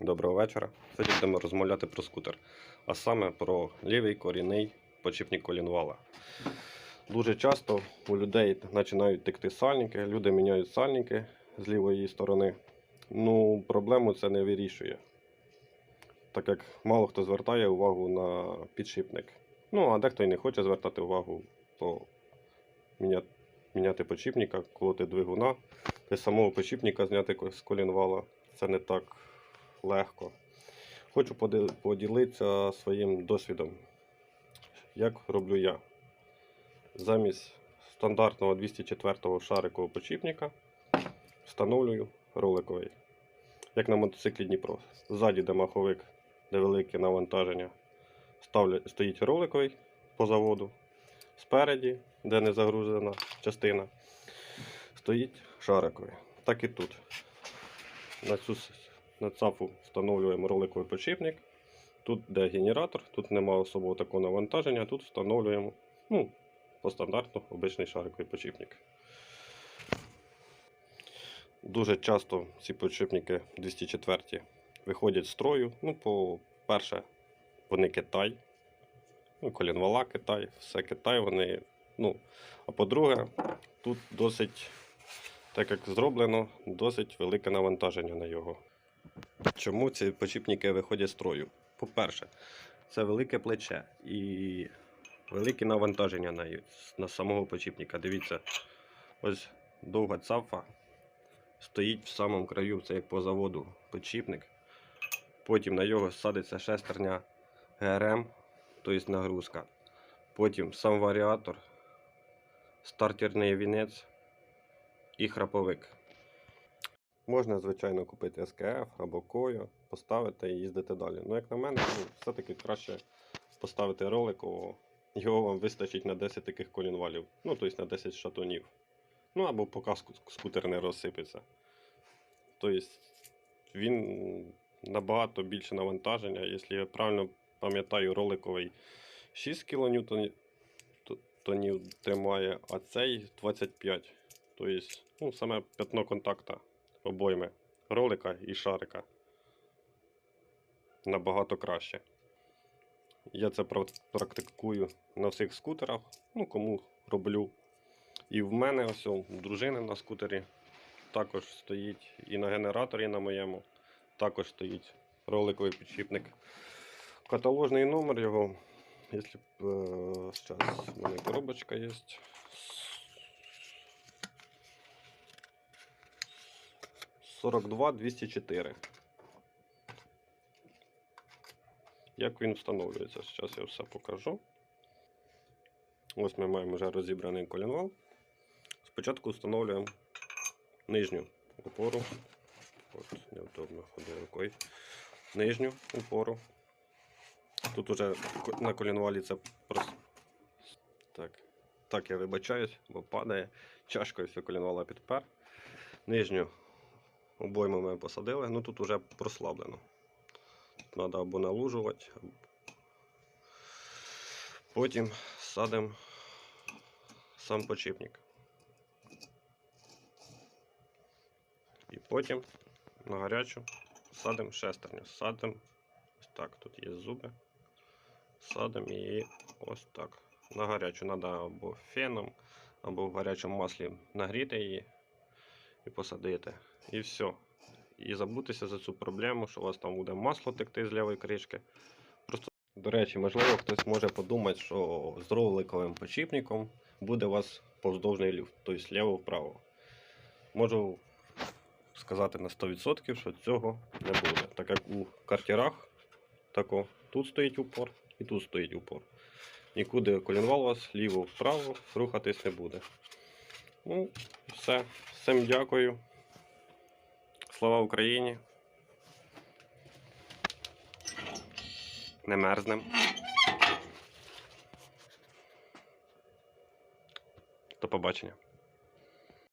Доброго вечора. Сьогодні будемо розмовляти про скутер, а саме про лівий корінний почіпник колінвала. Дуже часто у людей починають текти сальники, люди міняють сальники з лівої сторони. Ну, проблему це не вирішує, так як мало хто звертає увагу на підшипник. Ну, а дехто і не хоче звертати увагу, то міняти, міняти почіпника, колоти двигуна. Й самого почіпника зняти з колінвала це не так легко. Хочу поділитися своїм досвідом. Як роблю я? Замість стандартного 204 шарикового почіпника встановлюю роликовий. Як на мотоциклі Дніпро. Ззаді, де маховик, де велике навантаження, ставлю, стоїть роликовий по заводу. Спереді, де не загружена частина, стоїть шариковий. Так і тут. На цю на цафу встановлюємо роликовий подшипник. Тут де генератор, тут немає особого такого навантаження, тут встановлюємо ну, по стандарту обичний шариковий подшипник. Дуже часто ці подшипники 204 виходять з строю. Ну, по-перше, вони Китай. Ну, колінвала Китай, все Китай, вони. Ну, а по-друге, тут досить, так як зроблено, досить велике навантаження на його. Чому ці почіпники виходять з строю? По-перше, це велике плече і велике навантаження на, на самого почіпника. Дивіться, ось довга цафа стоїть в самому краю, це як по заводу почіпник. Потім на його садиться шестерня ГРМ, тобто нагрузка. Потім сам варіатор, стартерний вінець і храповик. Можна, звичайно, купити СКФ або Кою, поставити і їздити далі. Ну, як на мене, ну, все-таки краще поставити роликового. Його вам вистачить на 10 таких колінвалів. Ну, тобто на 10 шатунів. Ну, або поки скутер не розсипеться. Тобто він набагато більше навантаження. Якщо я правильно пам'ятаю, роликовий 6 кН тримає, а цей 25. Тобто, ну, саме п'ятно контакта обойми ролика і шарика набагато краще. Я це практикую на всіх скутерах, ну кому роблю. І в мене ось у дружини на скутері також стоїть і на генераторі на моєму також стоїть роликовий підшипник. Каталожний номер його, якщо б е, зараз в мене коробочка є. 42 204. Як він встановлюється? Зараз я все покажу. Ось ми маємо вже розібраний колінвал. Спочатку встановлюємо нижню опору. От, неудобно ходити рукою. Нижню опору. Тут уже на колінвалі це просто. Так. Так, я вибачаюсь, бо падає. Чашкою все колінвала підпер. Нижню обойму ми посадили, ну тут уже прослаблено. Треба або налужувати. Потім садимо сам почіпник. І потім на гарячу садимо шестерню. Садимо ось так, тут є зуби. Садимо її ось так. На гарячу треба або феном, або в гарячому маслі нагріти її і посадити. І все. І забутися за цю проблему, що у вас там буде масло текти з лівої кришки. Просто, до речі, можливо, хтось може подумати, що з роликовим почіпником буде у вас повздовжний люфт, тобто ліво-вправо. Можу сказати на 100%, що цього не буде. Так як у картерах тако, тут стоїть упор і тут стоїть упор. Нікуди колінвал у вас ліво-вправо рухатись не буде. Ну, все. Всім дякую. Слава Україні. Не мерзнем. До побачення.